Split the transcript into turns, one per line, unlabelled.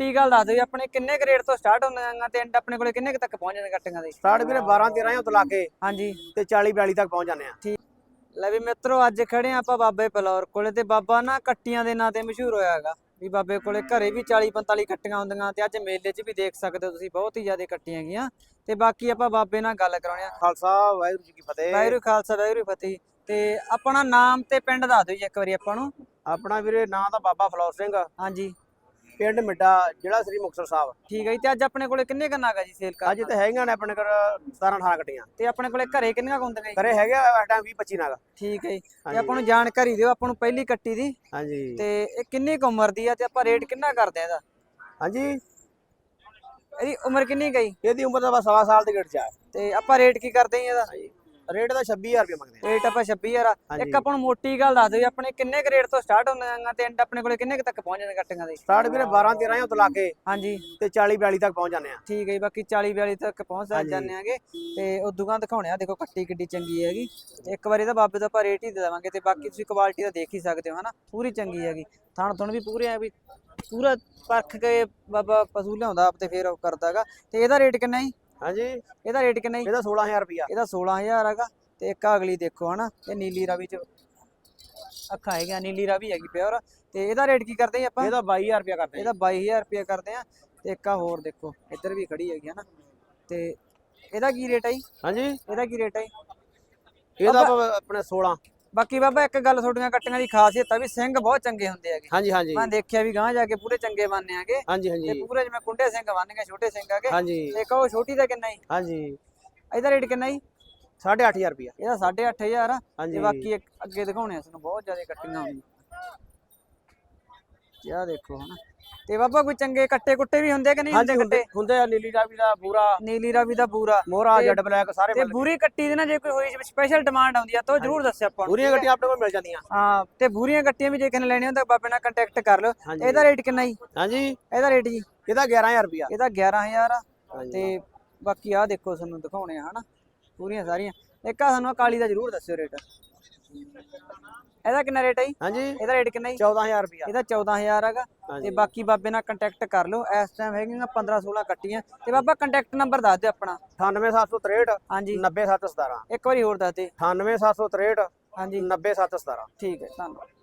ਕੱਟੀ ਗੱਲ ਦੱਸ ਦਿਓ ਆਪਣੇ ਕਿੰਨੇ ਰੇਟ ਤੋਂ ਸਟਾਰਟ ਹੁੰਦੀਆਂ ਤੇ ਐਂਡ ਆਪਣੇ ਕੋਲੇ ਕਿੰਨੇ ਕੁ ਤੱਕ ਪਹੁੰਚ ਜਾਂਦੇ ਕੱਟੀਆਂ ਦੇ?
ਸਟਾਰਟ ਵੀਰੇ 12 13 ਤੋਂ ਲਾ ਕੇ
ਹਾਂਜੀ।
ਤੇ 40 42 ਤੱਕ ਪਹੁੰਚ ਜਾਂਦੇ ਆ।
ਲੈ ਵੀ ਮਿੱਤਰੋ ਅੱਜ ਖੜੇ ਆਂ ਆਪਾਂ ਬਾਬੇ ਪਲੌਰ ਕੋਲੇ ਤੇ ਬਾਬਾ ਨਾ ਕੱਟੀਆਂ ਦੇ ਨਾਂ ਤੇ ਮਸ਼ਹੂਰ ਹੋਇਆ ਹੈਗਾ। ਵੀ ਬਾਬੇ ਕੋਲੇ ਘਰੇ ਵੀ 40 45 ਕੱਟੀਆਂ ਹੁੰਦੀਆਂ ਤੇ ਅੱਜ ਮੇਲੇ 'ਚ ਵੀ ਦੇਖ ਸਕਦੇ ਹੋ ਤੁਸੀਂ ਬਹੁਤ ਹੀ ਜ਼ਿਆਦਾ ਕੱਟੀਆਂ ਗਈਆਂ ਤੇ ਬਾਕੀ ਆਪਾਂ ਬਾਬੇ ਨਾਲ ਗੱਲ ਕਰਾਉਣੇ ਆ।
ਖਾਲਸਾ ਵਾਹਿਗੁਰੂ ਜੀ ਕੀ ਫਤਿਹ।
ਵਾਹਿਗੁਰੂ ਖਾਲਸਾ ਵਾਹਿਗੁਰੂ ਫਤਿਹ। ਤੇ ਆਪਣਾ ਨਾਮ ਤੇ ਪਿੰਡ ਦੱਸ ਦਿਓ ਜੀ ਇੱਕ ਵਾਰੀ ਆਪਾਂ ਨੂੰ।
ਆਪਣਾ ਵੀਰੇ ਨਾਂ ਤਾਂ ਬਾਬਾ ਫਲੌਰ ਸਿੰਘ
ਹਾਂਜੀ।
ਪਿੰਡ ਮਿੱਡਾ ਜ਼ਿਲ੍ਹਾ ਸ੍ਰੀ ਮੁਕਤਸਰ ਸਾਹਿਬ।
ਠੀਕ ਹੈ ਜੀ ਤੇ ਅੱਜ ਆਪਣੇ ਕੋਲੇ ਕਿੰਨੇ ਕੰਨਾ ਗਾ ਜੀ ਸੇਲ ਕਰ
ਅੱਜ ਤੇ ਹੈਗੀਆਂ ਨੇ ਆਪਣੇ ਕੋਲ 17 18 ਗੱਡੀਆਂ
ਤੇ ਆਪਣੇ ਕੋਲੇ ਘਰੇ ਕਿੰਨੀਆਂ ਹੁੰਦੀਆਂ ਜੀ?
ਕਰੇ ਹੈਗੇ ਆ ਇਸ ਟਾਈਮ 20 25 ਨਾਗ
ਠੀਕ ਹੈ ਜੀ ਤੇ। ਆਪਾਂ ਨੂੰ ਜਾਣਕਾਰੀ ਦਿਓ ਆਪਾਂ ਨੂੰ ਪਹਿਲੀ ਕੱਟੀ ਦੀ।
ਹਾਂਜੀ।
ਤੇ ਇਹ ਕਿੰਨੀ ਕੁ ਉਮਰ ਦੀ ਆ ਤੇ ਆਪਾਂ ਰੇਟ ਕਿੰਨਾ ਕਰਦੇ ਆ ਇਹਦਾ?
ਹਾਂਜੀ।
ਇਹਦੀ ਉਮਰ ਕਿੰਨੀ ਗਈ
ਇਹਦੀ ਉਮਰ ਤਾਂ ਬਸ ਸਵਾ ਸਾਲ ਦੀ ਗੇੜ ਚ ਆ
ਤੇ ਆਪਾਂ ਰੇਟ ਕੀ ਕਰਦੇ ਆ ਇਹਦਾ?
ਰੇਟ ਦਾ 26000 ਰੁਪਏ ਮੰਗਦੇ ਆ।
ਰੇਟ ਆਪਾਂ 26000 ਆ। ਇੱਕ ਆਪਾਂ ਨੂੰ ਮੋਟੀ ਗੱਲ ਦੱਸ ਦਿਓ ਆਪਣੇ ਕਿੰਨੇ ਕੁ ਰੇਟ ਤੋਂ ਸਟਾਰਟ ਹੁੰਦੀਆਂ ਤੇ ਐਂਡ ਆਪਣੇ ਕੋਲੇ ਕਿੰਨੇ ਕੁ ਤੱਕ ਪਹੁੰਚ ਜਾਂਦੇ ਕੱਟੀਆਂ ਦੇ?
ਸਟਾਰਟ ਵੀਰੇ 12 13 ਤੋਂ ਲਾ ਕੇ
ਹਾਂਜੀ।
ਤੇ 40 42 ਤੱਕ ਪਹੁੰਚ ਜਾਂਦੇ ਆ।
ਠੀਕ ਹੈ ਜੀ ਬਾਕੀ 40 42 ਤੱਕ ਪਹੁੰਚ। ਜਾਂਦੇ ਆਂਗੇ। ਤੇ ਉਹ ਦੁਕਾਨ ਦਿਖਾਉਣੇ ਆ ਦੇਖੋ ਕੱਟੀ ਕਿੱਡੀ ਚੰਗੀ ਹੈਗੀ। ਤੇ ਇੱਕ ਵਾਰੀ ਤਾਂ ਬਾਬੇ ਦਾ ਆਪਾਂ ਰੇਟ ਹੀ ਦੇ ਦੇਵਾਂਗੇ ਤੇ ਬਾਕੀ ਤੁਸੀਂ ਕੁਆਲਿਟੀ ਤਾਂ ਦੇਖ ਹੀ ਸਕਦੇ ਹੋ ਹਨਾ? ਪੂਰੀ ਚੰਗੀ ਹੈਗੀ। ਥਣ ਥਣ ਵੀ ਪੂਰੇ ਆ ਵੀ ਪੂਰਾ ਪਰਖ ਕੇ ਬਾਬਾ ਪਸ਼ੂ ਲਿਆਉਂਦਾ ਤੇ ਫਿਰ ਉਹ ਕਰਦਾਗਾ। ਤੇ ਇਹਦਾ ਰੇਟ ਕਿੰਨਾ ਜੀ?
ਹਾਂਜੀ।
ਇਹਦਾ ਰੇਟ ਕਿੰਨਾ ਜੀ?
ਇਹਦਾ 16000 ਰੁਪਿਆ
ਇਹਦਾ 16000 ਹੈਗਾ ਤੇ ਇੱਕ ਅਗਲੀ ਦੇਖੋ ਹਨਾ ਇਹ ਨੀਲੀ ਰਾਵੀ ਚ ਅੱਖਾਂ ਹੈਗੀਆਂ ਨੀਲੀ ਰਾਵੀ ਹੈਗੀ ਪਿਓਰ ਤੇ ਇਹਦਾ ਰੇਟ ਕੀ ਕਰਦੇ ਆਪਾਂ?
ਇਹਦਾ 22000 ਰੁਪਿਆ ਕਰਦੇ ਆ।
ਇਹਦਾ 22000 ਰੁਪਏ ਕਰਦੇ ਆ ਤੇ ਇੱਕ ਆ ਹੋਰ ਦੇਖੋ ਇੱਧਰ ਵੀ ਖੜੀ ਹੈਗੀ ਹਨਾ। ਤੇ ਇਹਦਾ ਕੀ ਰੇਟ ਹੈ ਜੀ?
ਹਾਂਜੀ।
ਇਹਦਾ ਕੀ ਰੇਟ ਹੈ ਜੀ?
ਇਹਦਾ ਆਪਾਂ ਆਪਣੇ 16
ਬਾਕੀ ਬਾਬਾ ਇੱਕ ਗੱਲ ਤੁਹਾਡੀਆਂ ਕੱਟੀਆਂ ਦੀ ਖਾਸੀਅਤ ਆ ਵੀ ਸਿੰਘ ਬਹੁਤ ਚੰਗੇ ਹੁੰਦੇ ਹੈਗੇ।
ਹਾਂਜੀ ਹਾਂਜੀ।
ਮੈਂ ਦੇਖਿਆ ਵੀ ਗਾਂ ਜਾ ਕੇ ਪੂਰੇ ਚੰਗੇ ਬਣਨੇ ਆਗੇ
ਹਾਂਜੀ
ਤੇ
ਹਾਂਜੀ
ਪੂਰੇ ਜਿਵੇਂ ਕੁੰਡੇ ਸਿੰਘ ਬਣਨਗੇ ਛੋਟੇ ਸਿੰਘ ਆਗੇ
ਹਾਂਜੀ।
ਤੇ ਕਹੋ ਛੋਟੀ ਦਾ ਕਿੰਨਾ ਜੀ?
ਹਾਂਜੀ।
ਇਹਦਾ ਰੇਟ ਕਿੰਨਾ ਜੀ?
8500 ਰੁਪਿਆ
ਇਹਦਾ 8500 ਆ
ਹਾਂਜੀ
ਤੇ ਬਾਕੀ ਇੱਕ ਅੱਗੇ ਦਿਖਾਉਣੇ ਆ ਤੁਹਾਨੂੰ ਬਹੁਤ ਜ਼ਿਆਦਾ ਕੱਟੀਆਂ ਹੁੰਦੀਆਂ ਕੀ ਆ ਦੇਖੋ ਹਨਾ। ਤੇ ਬਾਬਾ ਕੋਈ ਚੰਗੇ ਕੱਟੇ ਕੁੱਟੇ ਵੀ ਹੁੰਦੇ ਕਿ ਨਹੀਂ ਹੁੰਦੇ ਕੱਟੇ
ਹੁੰਦੇ ਆ ਨੀਲੀ ਰਾਵੀ ਦਾ ਪੂਰਾ
ਨੀਲੀ ਰਾਵੀ ਦਾ ਪੂਰਾ
ਮੋਹਰਾ ਜੱਡ ਬਲੈਕ ਸਾਰੇ
ਤੇ ਬੂਰੀ ਕੱਟੀ ਦੀ ਨਾ ਜੇ ਕੋਈ ਹੋਈ ਸਪੈਸ਼ਲ ਡਿਮਾਂਡ ਆਉਂਦੀ ਆ ਤਾਂ ਜ਼ਰੂਰ ਦੱਸਿਓ ਆਪਾਂ ਹੈ?
ਗੱਡੀਆਂ ਆਪਣੇ ਕੋਲ ਮਿਲ ਜਾਂਦੀਆਂ।
ਹਾਂ ਤੇ ਬੂਰੀਆਂ ਕੱਟੀਆਂ ਵੀ ਜੇ ਕਿਸੇ ਨੇ ਲੈਣੀਆਂ ਤਾਂ ਬਾਬੇ ਨਾਲ ਕੰਟੈਕਟ ਕਰ ਲਿਓ। ਇਹਦਾ ਰੇਟ ਕਿੰਨਾ ਜੀ?
ਹਾਂਜੀ।
ਇਹਦਾ ਰੇਟ ਜੀ?
ਇਹਦਾ 11000 ਰੁਪਿਆ
ਇਹਦਾ 11000 ਆ।
ਹਾਂਜੀ।
ਤੇ ਬਾਕੀ ਆ ਦੇਖੋ ਤੁਹਾਨੂੰ ਦਿਖਾਉਣੇ ਆ ਹਨਾ। ਪੂਰੀਆਂ ਸਾਰੀਆਂ। ਇੱਕ ਆ ਸਾਨੂੰ ਕਾਲੀ ਦਾ ਜ਼ਰੂਰ ਦੱਸਿਓ ਰੇਟ ਇਹਦਾ ਕਿੰਨਾ ਰੇਟ ਹੈ ਜੀ?
ਹਾਂਜੀ।
ਇਹਦਾ ਰੇਟ ਕਿੰਨਾ ਜੀ?
14000 ਰੁਪਿਆ
ਇਹਦਾ 14000 ਹੈਗਾ। ਤੇ ਬਾਕੀ ਬਾਬੇ ਨਾਲ ਕੰਟੈਕਟ ਕਰ ਲਓ। ਇਸ ਟਾਈਮ ਹੈਗੀਆਂ 15 16 ਕੱਟੀਆਂ। ਤੇ ਬਾਬਾ ਕੰਟੈਕਟ ਨੰਬਰ ਦੱਸ ਦਿਓ ਆਪਣਾ।
98763
ਹਾਂਜੀ।
90717
ਇੱਕ ਵਾਰੀ ਹੋਰ ਦੱਸ ਦੇ।
98763
ਹਾਂਜੀ।
90717
ਠੀਕ ਹੈ ਧੰਨਵਾਦ।